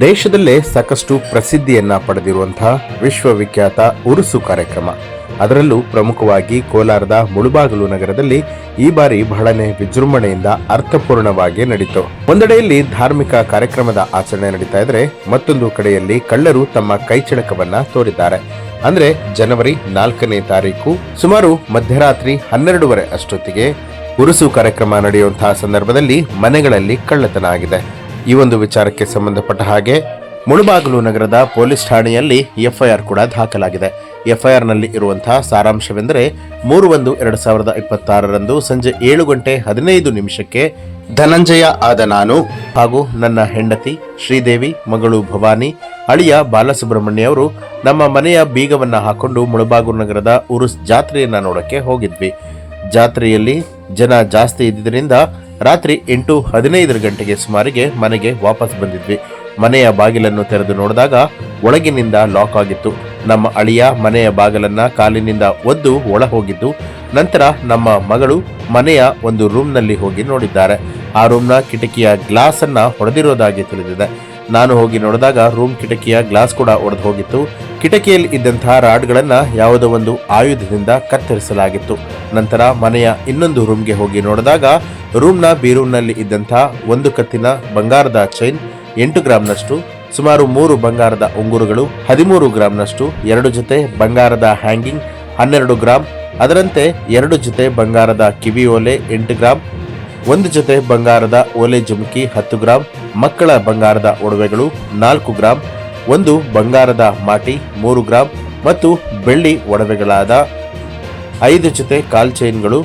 ದೇಶದಲ್ಲೇ ಸಾಕಷ್ಟು ಪ್ರಸಿದ್ಧಿಯನ್ನ ಪಡೆದಿರುವಂತಹ ವಿಶ್ವವಿಖ್ಯಾತ ಉರುಸು ಕಾರ್ಯಕ್ರಮ. ಅದರಲ್ಲೂ ಪ್ರಮುಖವಾಗಿ ಕೋಲಾರದ ಮುಳುಬಾಗಿಲು ನಗರದಲ್ಲಿ ಈ ಬಾರಿ ಬಹಳನೇ ವಿಜೃಂಭಣೆಯಿಂದ ಅರ್ಥಪೂರ್ಣವಾಗಿ ನಡೀತು. ಒಂದೆಡೆಯಲ್ಲಿ ಧಾರ್ಮಿಕ ಕಾರ್ಯಕ್ರಮದ ಆಚರಣೆ ನಡೀತಾ ಇದ್ರೆ ಮತ್ತೊಂದು ಕಡೆಯಲ್ಲಿ ಕಳ್ಳರು ತಮ್ಮ ಕೈಚಳಕವನ್ನ ತೋರಿದ್ದಾರೆ. ಅಂದ್ರೆ ಜನವರಿ ನಾಲ್ಕನೇ ತಾರೀಕು, ಸುಮಾರು ಮಧ್ಯರಾತ್ರಿ ಹನ್ನೆರಡೂವರೆ ಅಷ್ಟೊತ್ತಿಗೆ ಉರುಸು ಕಾರ್ಯಕ್ರಮ ನಡೆಯುವಂತಹ ಸಂದರ್ಭದಲ್ಲಿ ಮನೆಗಳಲ್ಲಿ ಕಳ್ಳತನ ಆಗಿದೆ. ಈ ಒಂದು ವಿಚಾರಕ್ಕೆ ಸಂಬಂಧಪಟ್ಟ ಹಾಗೆ ಮುಳುಬಾಗಿಲು ನಗರದ ಪೊಲೀಸ್ ಠಾಣೆಯಲ್ಲಿ ಎಫ್ಐಆರ್ ಕೂಡ ದಾಖಲಾಗಿದೆ. ಎಫ್ಐಆರ್ನಲ್ಲಿ ಇರುವಂತಹ ಸಾರಾಂಶವೆಂದರೆ ಮೂರು ಒಂದು ಎರಡು ಸಾವಿರದ ಇಪ್ಪತ್ತಾರರಂದು ಸಂಜೆ ಏಳು ಗಂಟೆ ಹದಿನೈದು ನಿಮಿಷಕ್ಕೆ ಧನಂಜಯ ಆದ ನಾನು ಹಾಗೂ ನನ್ನ ಹೆಂಡತಿ ಶ್ರೀದೇವಿ, ಮಗಳು ಭವಾನಿ, ಅಳಿಯ ಬಾಲಸುಬ್ರಹ್ಮಣ್ಯ ಅವರು ನಮ್ಮ ಮನೆಯ ಬೀಗವನ್ನು ಹಾಕೊಂಡು ಮುಳುಬಾಗೂರು ನಗರದ ಉರುಸ್ ಜಾತ್ರೆಯನ್ನು ನೋಡಕ್ಕೆ ಹೋಗಿದ್ವಿ. ಜಾತ್ರೆಯಲ್ಲಿ ಜನ ಜಾಸ್ತಿ ಇದ್ದಿದ್ದರಿಂದ ರಾತ್ರಿ ಎಂಟು ಹದಿನೈದರ ಗಂಟೆಗೆ ಸುಮಾರಿಗೆ ಮನೆಗೆ ವಾಪಸ್ ಬಂದಿದ್ವಿ. ಮನೆಯ ಬಾಗಿಲನ್ನು ತೆರೆದು ನೋಡಿದಾಗ ಒಳಗಿನಿಂದ ಲಾಕ್ ಆಗಿತ್ತು. ನಮ್ಮ ಅಳಿಯ ಮನೆಯ ಬಾಗಿಲನ್ನ ಕಾಲಿನಿಂದ ಒದ್ದು ಒಳ ಹೋಗಿದ್ದು ನಂತರ ನಮ್ಮ ಮಗಳು ಮನೆಯ ಒಂದು ರೂಮ್ನಲ್ಲಿ ಹೋಗಿ ನೋಡಿದ್ದಾರೆ. ಆ ರೂಮ್ನ ಕಿಟಕಿಯ ಗ್ಲಾಸ್ ಅನ್ನ ಹೊಡೆದಿರೋದಾಗಿ ತಿಳಿದಿದೆ. ನಾನು ಹೋಗಿ ನೋಡಿದಾಗ ರೂಮ್ ಕಿಟಕಿಯ ಗ್ಲಾಸ್ ಕೂಡ ಒಡೆದು ಹೋಗಿತ್ತು. ಕಿಟಕಿಯಲ್ಲಿ ಇದ್ದಂತಹ ರಾಡ್ಗಳನ್ನ ಯಾವುದೋ ಒಂದು ಆಯುಧದಿಂದ ಕತ್ತರಿಸಲಾಗಿತ್ತು. ನಂತರ ಮನೆಯ ಇನ್ನೊಂದು ರೂಮ್ಗೆ ಹೋಗಿ ನೋಡಿದಾಗ ರೂಮ್ನ ಬೀರೂಮ್ನಲ್ಲಿ ಇದ್ದಂತಹ ಒಂದು ಕತ್ತಿನ ಬಂಗಾರದ ಚೈನ್, ಎಂಟು ಗ್ರಾಂನಷ್ಟು ಸುಮಾರು ಮೂರು ಬಂಗಾರದ ಉಂಗುರುಗಳು, ಹದಿಮೂರು ಗ್ರಾಮ್ನಷ್ಟು, ಎರಡು ಜೊತೆ ಬಂಗಾರದ ಹ್ಯಾಂಗಿಂಗ್, ಹನ್ನೆರಡು ಗ್ರಾಂ, ಅದರಂತೆ ಎರಡು ಜೊತೆ ಬಂಗಾರದ ಕಿವಿ ಓಲೆ ಎಂಟು ಗ್ರಾಂ, ಒಂದು ಜೊತೆ ಬಂಗಾರದ ಓಲೆ ಜುಮುಕಿ ಹತ್ತು ಗ್ರಾಂ, ಮಕ್ಕಳ ಬಂಗಾರದ ಒಡವೆಗಳು ನಾಲ್ಕು ಗ್ರಾಂ ಒಂದು ಬಂಗಾರದ ಮಾಟಿ, ಮೂರು ಗ್ರಾಂ ಮತ್ತು ಬೆಳ್ಳಿ ಒಡವೆಗಳಾದ ಐದು ಜೊತೆ ಕಾಲ್ ಚೈನ್ಗಳು,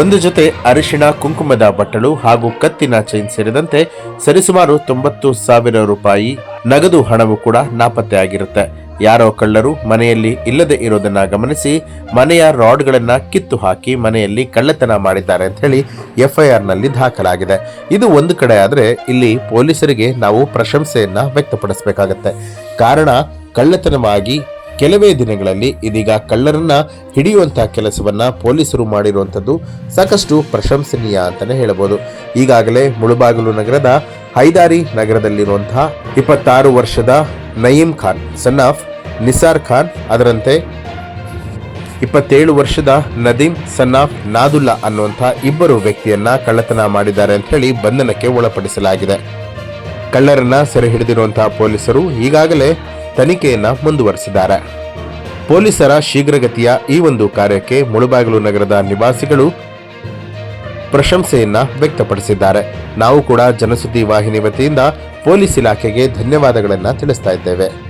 ಒಂದು ಜೊತೆ ಅರಿಶಿಣ ಕುಂಕುಮದ ಬಟ್ಟಲು ಹಾಗೂ ಕತ್ತಿನ ಚೈನ್ ಸೇರಿದಂತೆ ಸರಿಸುಮಾರು ತೊಂಬತ್ತು ಸಾವಿರ ರೂಪಾಯಿ ನಗದು ಹಣವು ಕೂಡ ನಾಪತ್ತೆಯಾಗಿರುತ್ತೆ. ಯಾರೋ ಕಳ್ಳರು ಮನೆಯಲ್ಲಿ ಇಲ್ಲದೆ ಇರೋದನ್ನ ಗಮನಿಸಿ ಮನೆಯ ರಾಡ್ಗಳನ್ನು ಕಿತ್ತು ಹಾಕಿ ಮನೆಯಲ್ಲಿ ಕಳ್ಳತನ ಮಾಡಿದ್ದಾರೆ ಅಂತ ಹೇಳಿ ಎಫ್ಐಆರ್ನಲ್ಲಿ ದಾಖಲಾಗಿದೆ. ಇದು ಒಂದು ಕಡೆ ಆದ್ರೆ ಇಲ್ಲಿ ಪೊಲೀಸರಿಗೆ ನಾವು ಪ್ರಶಂಸೆಯನ್ನ ವ್ಯಕ್ತಪಡಿಸಬೇಕಾಗತ್ತೆ. ಕಾರಣ, ಕಳ್ಳತನವಾಗಿ ಕೆಲವೇ ದಿನಗಳಲ್ಲಿ ಇದೀಗ ಕಳ್ಳರನ್ನ ಹಿಡಿಯುವಂತಹ ಕೆಲಸವನ್ನ ಪೊಲೀಸರು ಮಾಡಿರುವಂಥದ್ದು ಸಾಕಷ್ಟು ಪ್ರಶಂಸನೀಯ ಅಂತಾನೆ ಹೇಳಬಹುದು ಈಗಾಗಲೇ ಮುಳುಬಾಗಿಲು ನಗರದ ಹೈದಾರಿ ನಗರದಲ್ಲಿರುವಂತಹ ಇಪ್ಪತ್ತಾರು ವರ್ಷದ ನಯೀಂ ಖಾನ್ ಸನ್ ಆಫ್ ನಿಸಾರ್ ಖಾನ್ ಅದರಂತೆ ಇಪ್ಪತ್ತೇಳು ವರ್ಷದ ನದೀಮ್ ಸನ್ನಾಫ್ ನಾದುಲ್ಲಾ ಅನ್ನುವಂಥ ಇಬ್ಬರು ವ್ಯಕ್ತಿಯನ್ನ ಕಳ್ಳತನ ಮಾಡಿದ್ದಾರೆ ಅಂತ ಹೇಳಿ ಬಂಧನಕ್ಕೆ ಒಳಪಡಿಸಲಾಗಿದೆ. ಕಳ್ಳರನ್ನ ಸೆರೆ ಹಿಡಿದಿರುವಂತಹ ಪೊಲೀಸರು ಈಗಾಗಲೇ ತನಿಖೆಯನ್ನ ಮುಂದುವರೆಸಿದ್ದಾರೆ. ಪೊಲೀಸರ ಶೀಘ್ರಗತಿಯ ಈ ಒಂದು ಕಾರ್ಯಕ್ಕೆ ಮುಳುಬಾಗಿಲು ನಗರದ ನಿವಾಸಿಗಳು ಪ್ರಶಂಸೆಯನ್ನ ವ್ಯಕ್ತಪಡಿಸಿದ್ದಾರೆ. ನಾವು ಕೂಡ ಜನಸುದ್ದಿ ವಾಹಿನಿ ವತಿಯಿಂದ ಪೊಲೀಸ್ ಇಲಾಖೆಗೆ ಧನ್ಯವಾದಗಳನ್ನು ತಿಳಿಸ್ತಾ ಇದ್ದೇವೆ.